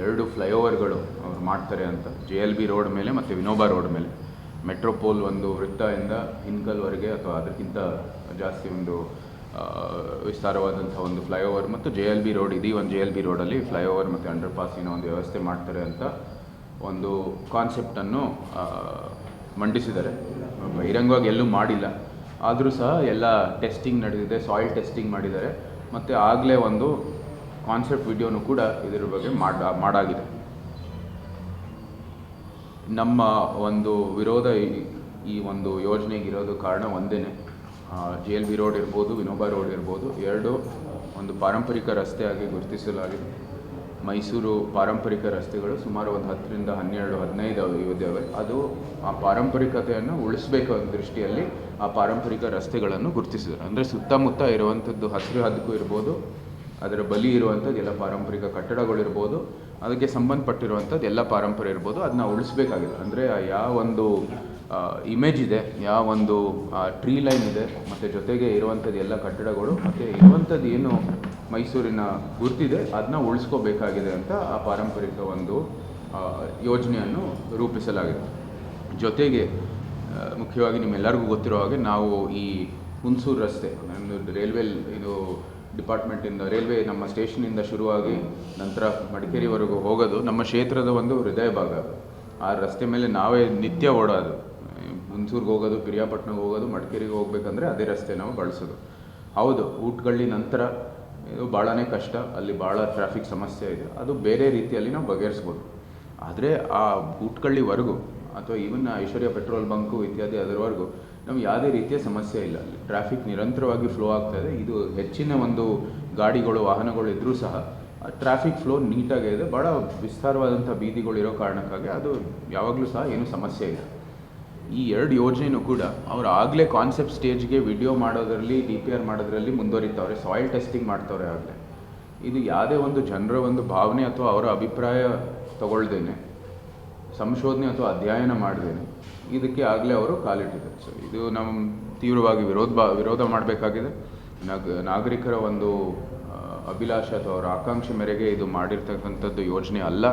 ಎರಡು ಫ್ಲೈಓವರ್ಗಳು ಅವ್ರು ಮಾಡ್ತಾರೆ ಅಂತ. ಜೆ ಎಲ್ ಬಿ ರೋಡ್ ಮೇಲೆ ಮತ್ತು ವಿನೋಬಾ ರೋಡ್ ಮೇಲೆ. ಮೆಟ್ರೋಪೋಲ್ ಒಂದು ವೃತ್ತದಿಂದ ಹಿನ್ಕಲ್ವರೆಗೆ ಅಥವಾ ಅದಕ್ಕಿಂತ ಜಾಸ್ತಿ ಒಂದು ವಿಸ್ತಾರವಾದಂಥ ಒಂದು ಫ್ಲೈಓವರ್ ಮತ್ತು ಜೆ ಎಲ್ ಬಿ ರೋಡ್ ಇದೀ ಒಂದು ಜೆ ಎಲ್ ಬಿ ರೋಡಲ್ಲಿ ಫ್ಲೈಓವರ್ ಮತ್ತು ಅಂಡರ್ ಪಾಸಿನ ಒಂದು ವ್ಯವಸ್ಥೆ ಮಾಡ್ತಾರೆ ಅಂತ ಒಂದು ಕಾನ್ಸೆಪ್ಟನ್ನು ಮಂಡಿಸಿದ್ದಾರೆ. ಬಹಿರಂಗವಾಗಿ ಎಲ್ಲೂ ಮಾಡಿಲ್ಲ. ಆದರೂ ಸಹ ಎಲ್ಲ ಟೆಸ್ಟಿಂಗ್ ನಡೆದಿದೆ, ಸಾಯಿಲ್ ಟೆಸ್ಟಿಂಗ್ ಮಾಡಿದ್ದಾರೆ. ಮತ್ತು ಆಗಲೇ ಒಂದು ಕಾನ್ಸೆಪ್ಟ್ ವಿಡಿಯೋನು ಕೂಡ ಇದರ ಬಗ್ಗೆ ಮಾಡ, ಮಾಡಾಗಿದೆ. ನಮ್ಮ ಒಂದು ವಿರೋಧ ಈ- ಒಂದು ಯೋಜನೆಗೆ ಇರೋದು ಕಾರಣ ಒಂದೇ ಜೆ ಎಲ್ ಬಿ ರೋಡ್ ಇರ್ಬೋದು ವಿನೋಬಾ ರೋಡ್ ಇರ್ಬೋದು, ಎರಡು ಒಂದು ಪಾರಂಪರಿಕ ರಸ್ತೆಯಾಗಿ ಗುರುತಿಸಲಾಗಿದೆ. ಮೈಸೂರು ಪಾರಂಪರಿಕ ರಸ್ತೆಗಳು ಸುಮಾರು ಒಂದು ಹತ್ತರಿಂದ ಹನ್ನೆರಡು, ಹದಿನೈದು ಇದ್ದಾವೆ ಅದು ಆ ಪಾರಂಪರಿಕತೆಯನ್ನು ಉಳಿಸಬೇಕು ಅನ್ನೋ ದೃಷ್ಟಿಯಲ್ಲಿ ಆ ಪಾರಂಪರಿಕ ರಸ್ತೆಗಳನ್ನು ಗುರುತಿಸಿದರು. ಅಂದರೆ ಸುತ್ತಮುತ್ತ ಇರುವಂಥದ್ದು ಹಸಿರು ಹದ್ದಕ್ಕೂ ಇರ್ಬೋದು ಅದರ ಬಲಿ ಇರುವಂಥದ್ದು ಎಲ್ಲ ಪಾರಂಪರಿಕ ಕಟ್ಟಡಗಳಿರ್ಬೋದು ಅದಕ್ಕೆ ಸಂಬಂಧಪಟ್ಟಿರುವಂಥದ್ದು ಎಲ್ಲ ಪಾರಂಪರ್ಯ ಇರ್ಬೋದು, ಅದನ್ನ ಉಳಿಸ್ಬೇಕಾಗಿದೆ ಅಂದರೆ ಯಾವ ಒಂದು ಇಮೇಜ್ ಇದೆ, ಯಾವ ಒಂದು ಟ್ರೀ ಲೈನ್ ಇದೆ, ಮತ್ತು ಜೊತೆಗೆ ಇರುವಂಥದ್ದು ಎಲ್ಲ ಕಟ್ಟಡಗಳು, ಮತ್ತು ಇರುವಂಥದ್ದು ಏನು ಮೈಸೂರಿನ ಗುರ್ತಿದೆ, ಅದನ್ನ ಉಳಿಸ್ಕೋಬೇಕಾಗಿದೆ ಅಂತ ಆ ಪಾರಂಪರಿಕ ಒಂದು ಯೋಜನೆಯನ್ನು ರೂಪಿಸಲಾಗಿದೆ ಜೊತೆಗೆ ಮುಖ್ಯವಾಗಿ ನಿಮ್ಮೆಲ್ಲರಿಗೂ ಗೊತ್ತಿರೋ ಹಾಗೆ ನಾವು ಈ ಹುಣಸೂರು ರಸ್ತೆ ರೈಲ್ವೆ ಇದು ಡಿಪಾರ್ಟ್ಮೆಂಟಿಂದ, ರೈಲ್ವೆ ನಮ್ಮ ಸ್ಟೇಷನಿಂದ ಶುರುವಾಗಿ ನಂತರ ಮಡಿಕೇರಿವರೆಗೂ ಹೋಗೋದು ನಮ್ಮ ಕ್ಷೇತ್ರದ ಒಂದು ಹೃದಯ ಭಾಗ. ಆ ರಸ್ತೆ ಮೇಲೆ ನಾವೇ ನಿತ್ಯ ಓಡೋದು. ಹುಣಸೂರ್ಗೆ ಹೋಗೋದು ಪಿರಿಯಾಪಟ್ಟಣಕ್ಕೆ ಹೋಗೋದು, ಮಡಿಕೇರಿಗೆ ಹೋಗ್ಬೇಕಂದ್ರೆ ಅದೇ ರಸ್ತೆ ನಾವು ಬಳಸೋದು. ಹೌದು, ಊಟಗಳ್ಳಿ ನಂತರ ಇದು ಭಾಳನೇ ಕಷ್ಟ, ಅಲ್ಲಿ ಭಾಳ ಟ್ರಾಫಿಕ್ ಸಮಸ್ಯೆ ಇದೆ. ಅದು ಬೇರೆ ರೀತಿಯಲ್ಲಿ ನಾವು ಬಗೆಹರಿಸ್ಬೋದು. ಆದರೆ ಆ ಊಟ್ಕಳ್ಳಿವರೆಗೂ ಅಥವಾ ಈವನ್ ಐಶ್ವರ್ಯ ಪೆಟ್ರೋಲ್ ಬಂಕು ಇತ್ಯಾದಿ ಅದರವರೆಗೂ ನಮ್ಗೆ ಯಾವುದೇ ರೀತಿಯ ಸಮಸ್ಯೆ ಇಲ್ಲ. ಅಲ್ಲಿ ಟ್ರಾಫಿಕ್ ನಿರಂತರವಾಗಿ ಫ್ಲೋ ಆಗ್ತಾ ಇದೆ. ಹೆಚ್ಚಿನ ಒಂದು ಗಾಡಿಗಳು, ವಾಹನಗಳು ಇದ್ದರೂ ಸಹ ಟ್ರಾಫಿಕ್ ಫ್ಲೋ ನೀಟಾಗೇ ಇದೆ. ಭಾಳ ವಿಸ್ತಾರವಾದಂಥ ಬೀದಿಗಳು ಇರೋ ಕಾರಣಕ್ಕಾಗಿ ಅದು ಯಾವಾಗಲೂ ಸಹ ಏನೂ ಸಮಸ್ಯೆ ಇಲ್ಲ. ಈ ಎರಡು ಯೋಜನೆಯೂ ಕೂಡ ಅವ್ರು ಆಗಲೇ ಕಾನ್ಸೆಪ್ಟ್ ಸ್ಟೇಜ್ಗೆ ವಿಡಿಯೋ ಮಾಡೋದರಲ್ಲಿ ಡಿ ಪಿ ಆರ್ ಮಾಡೋದರಲ್ಲಿ ಮುಂದುವರಿತವ್ರೆ. ಸಾಯಿಲ್ ಟೆಸ್ಟಿಂಗ್ ಮಾಡ್ತವ್ರೆ ಆಗಲೇ. ಇದು ಯಾವುದೇ ಒಂದು ಜನರ ಒಂದು ಭಾವನೆ ಅಥವಾ ಅವರ ಅಭಿಪ್ರಾಯ ತಗೊಳ್ದೇನೆ. ಸಂಶೋಧನೆ ಅಥವಾ ಅಧ್ಯಯನ ಮಾಡಿದ್ದೇನೆ. ಇದಕ್ಕೆ ಆಗಲೇ ಅವರು ಕಾಲಿಟ್ಟಿದ್ದಾರೆ ಸೊ ಇದು ನಮ್ಮ ತೀವ್ರವಾಗಿ ವಿರೋಧ ವಿರೋಧ ಮಾಡಬೇಕಾಗಿದೆ. ನಾಗ, ನಾಗರಿಕರ ಒಂದು ಅಭಿಲಾಷೆ ಅಥವಾ ಅವರ ಆಕಾಂಕ್ಷೆ ಮೇರೆಗೆ ಇದು ಮಾಡಿರ್ತಕ್ಕಂಥದ್ದು ಯೋಜನೆ ಅಲ್ಲ.